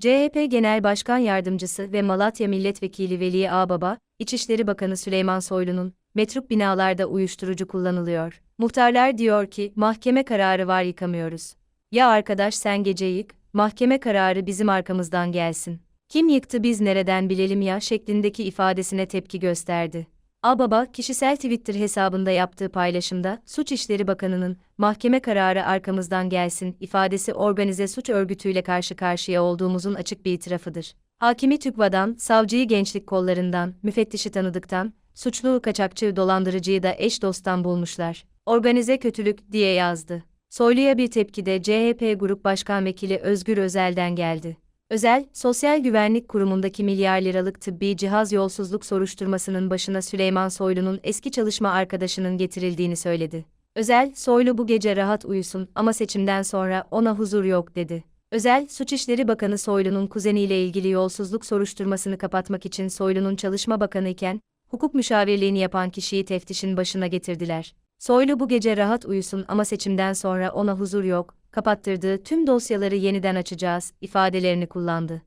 CHP Genel Başkan Yardımcısı ve Malatya Milletvekili Veli Ağbaba, İçişleri Bakanı Süleyman Soylu'nun, metruk binalarda uyuşturucu kullanılıyor. Muhtarlar diyor ki, mahkeme kararı var yıkamıyoruz. Ya arkadaş sen gece yık, mahkeme kararı bizim arkamızdan gelsin. Kim yıktı biz nereden bilelim ya şeklindeki ifadesine tepki gösterdi. Ağbaba, kişisel Twitter hesabında yaptığı paylaşımda, Suç İşleri Bakanı'nın, mahkeme kararı arkamızdan gelsin, ifadesi organize suç örgütüyle karşı karşıya olduğumuzun açık bir itirafıdır. Hakimi TÜKVA'dan, savcıyı gençlik kollarından, müfettişi tanıdıktan, suçluğu kaçakçı dolandırıcıyı da eş dosttan bulmuşlar. Organize kötülük, diye yazdı. Soylu'ya bir tepki de CHP Grup Başkan Vekili Özgür Özel'den geldi. Özel, Sosyal Güvenlik Kurumu'ndaki milyar liralık tıbbi cihaz yolsuzluk soruşturmasının başına Süleyman Soylu'nun eski çalışma arkadaşının getirildiğini söyledi. Özel, Soylu bu gece rahat uyusun ama seçimden sonra ona huzur yok dedi. Özel, Suç İşleri Bakanı Soylu'nun kuzeniyle ilgili yolsuzluk soruşturmasını kapatmak için Soylu'nun çalışma bakanı iken, hukuk müşavirliğini yapan kişiyi teftişin başına getirdiler. Soylu bu gece rahat uyusun ama seçimden sonra ona huzur yok, kapattırdığı tüm dosyaları yeniden açacağız ifadelerini kullandı.